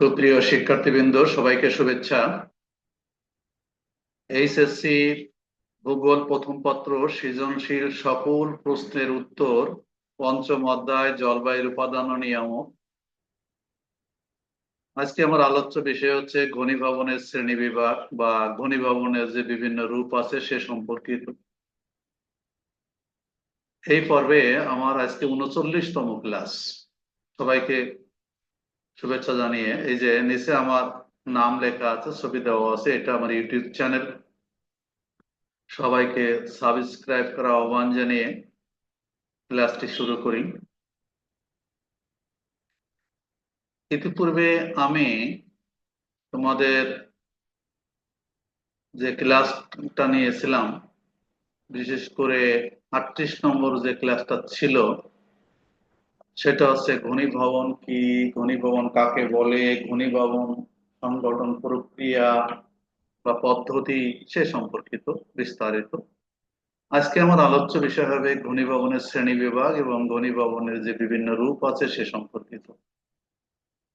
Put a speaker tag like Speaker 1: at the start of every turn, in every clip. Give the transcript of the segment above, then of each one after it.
Speaker 1: সুপ্রিয় শিক্ষার্থীবৃন্দ, সবাইকে শুভেচ্ছা। এইচএসসি ভূগোল প্রথম পত্র, সৃজনশীল সকল প্রশ্নের উত্তর, পঞ্চম অধ্যায়, জলবায়ুর উপাদান ও নিয়ামক। আজকে আমার আলোচ্য বিষয় হচ্ছে ঘনীভবনের শ্রেণি বিভাগ বা ঘনীভবনের যে বিভিন্ন রূপ আছে সে সম্পর্কিত। এই পর্বে আমার আজকে উনচল্লিশতম ক্লাস। সবাইকে শুভেচ্ছা জানিয়ে, এই যে নিচে আমার নাম লেখা আছে, ছবি দেওয়া আছে, এটা আমার ইউটিউব চ্যানেল। সবাইকে সাবস্ক্রাইব করা আহ্বান জানিয়ে ক্লাসটি শুরু করি। ইতিপূর্বে আমি তোমাদের যে ক্লাসটা নিয়েছিলাম, বিশেষ করে আটত্রিশ নম্বর যে ক্লাসটা ছিল সেটা হচ্ছে ঘনীভবন কি? ঘনীভবন কাকে বলে? ঘনীভবন সংগঠন, প্রক্রিয়া বা পদ্ধতি সে সম্পর্কিত, বিস্তারিত। আজকে আমার আলোচ্য বিষয় হবে ঘনীভবনের শ্রেণি বিভাগ এবং ঘনীভবনের যে বিভিন্ন রূপ আছে সে সম্পর্কিত।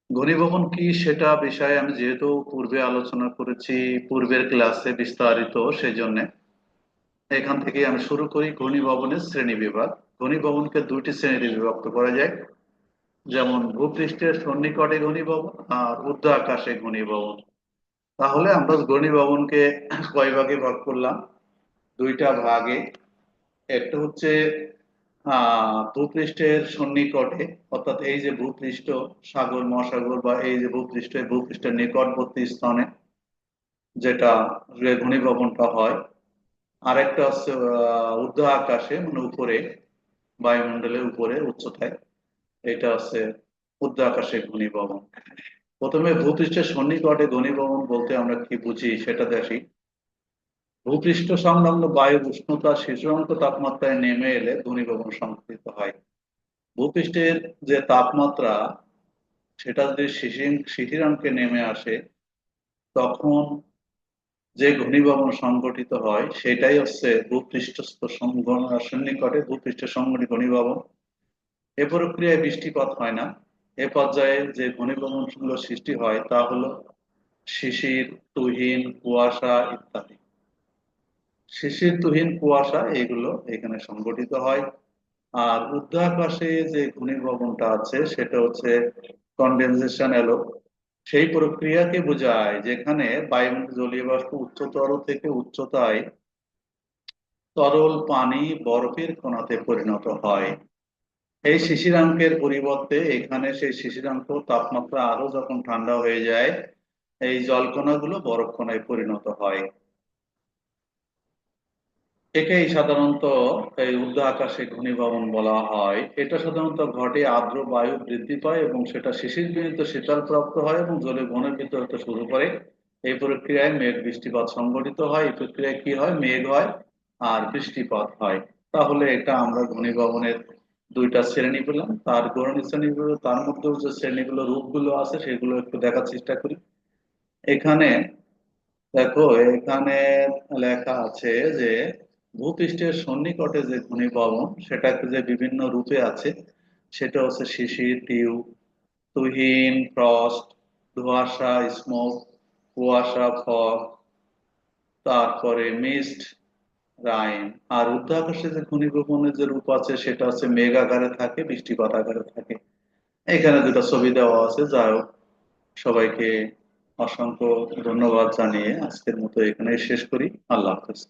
Speaker 1: ঘনীভবন কি সেটা বিষয়ে আমি যেহেতু পূর্বে আলোচনা করেছি, পূর্বের ক্লাসে বিস্তারিত সেই জন্য এখান থেকে আমি শুরু করি ঘনীভবনের শ্রেণি বিভাগ। ঘনীভবনকে দুইটি শ্রেণীতে বিভক্ত করা যায়। যেমন ভূপৃষ্ঠের সন্নিকটে ঘনীভবন আর ঊর্ধ্ব আকাশে ঘনীভবন তাহলে আমরা ঘনীভবনকে কয় ভাগে ভাগ করলাম? দুইটা ভাগে। একটা হচ্ছে ভূপৃষ্ঠের সন্নিকটে, অর্থাৎ এই যে ভূপৃষ্ঠ সাগর, মহাসাগর বা এই যে ভূপৃষ্ঠ ভূপৃষ্ঠের নিকটবর্তী স্থানে যেটা ঘনীভবনটা হয় আরেকটা হচ্ছে ঊর্ধ্ব আকাশে মানে উপরে, বায়ুমণ্ডলের উপরে, উচ্চতায়। এটা হচ্ছে ঊর্ধ্ব আকাশে ঘনীভবন। প্রথমে ভূপৃষ্ঠের সন্নিকটে ঘনীভবন বলতে আমরা কি বুঝি সেটা দেখি। ভূপৃষ্ঠ সংলগ্ন বায়ু উষ্ণতা শিশুরঙ্ক তাপমাত্রায় নেমে এলে ঘনীভবন সংঘটিত হয়। ভূপৃষ্ঠের যে তাপমাত্রা, সেটা যদি শিশিরাঙ্কে নেমে আসে, তখন যে ঘনীভবন সংগঠিত হয়, সেটাই হচ্ছে ভূপৃষ্ঠস্থ সন্নিকটে ভূপৃষ্ঠের সংগঠিত ঘনীভবন। এ প্রক্রিয়ায় বৃষ্টিপাত হয় না। এ পর্যায়ে যে ঘনীভবনগুলো সৃষ্টি হয়, তা হলো শিশির, তুহিন, কুয়াশা ইত্যাদি। শিশির, তুহিন, কুয়াশা, এগুলো এখানে সংগঠিত হয়। আর আকাশে যে ঘনীভবনটা আছে, সেটা হচ্ছে কন্ডেনসেশন এলো। সেই প্রক্রিয়াকে বোঝায় যেখানে বায়ুমণ্ডল জলীয় বাষ্প উচ্চতর থেকে উচ্চতায় তরল পানি বরফের কণাতে পরিণত হয়। এই শিশিরাঙ্কের পরিবর্তে এখানে সেই শিশিরাঙ্ক তাপমাত্রা আরও যখন ঠান্ডা হয়ে যায়, এই জলকণাগুলো বরফ কণায় পরিণত হয়। একেই সাধারণত এই ঊর্ধ্ব আকাশে ঘনীভবন বলা হয়। এটা সাধারণত ঘটে আর্দ্র বায়ু বৃদ্ধি পায় এবং সেটা শিশির বিনীত শীতল প্রাপ্ত হয় এবং জলে ঘনের বিতরতে শুরু করে। এই প্রক্রিয়ায় মেঘ বৃষ্টিপাত সংঘটিত হয়। এই প্রক্রিয়ায় কি হয়? মেঘ হয় আর বৃষ্টিপাত হয়। তাহলে এটা আমরা ঘনীভবনের দুইটা শ্রেণি পেলাম। তার গণনী শ্রেণীগুলো, তার মধ্যেও যে শ্রেণীগুলো রূপগুলো আছে, সেগুলো একটু দেখার চেষ্টা করি। এখানে দেখো, এখানে লেখা আছে যে ভূপৃষ্ঠের সন্নিকটে যে ঘনীভবন সেটাকে যে বিভিন্ন রূপে আছে, সেটা হচ্ছে শিশির, টিউ, তুহিন ফ্রস্ট ধোয়াশা, স্মোক, কুয়াশা ফগ তারপরে মিস্ট, রাইন। আর ঊর্ধ্বাকাশে যে ঘনীভবনের যে রূপ আছে, সেটা হচ্ছে মেঘ আকারে থাকে, বৃষ্টিপাত আকারে থাকে। এখানে দুটো ছবি দেওয়া আছে, যাই হোক, সবাইকে অসংখ্য ধন্যবাদ জানিয়ে আজকের মতো এখানে শেষ করি। আল্লাহ হাফেজ।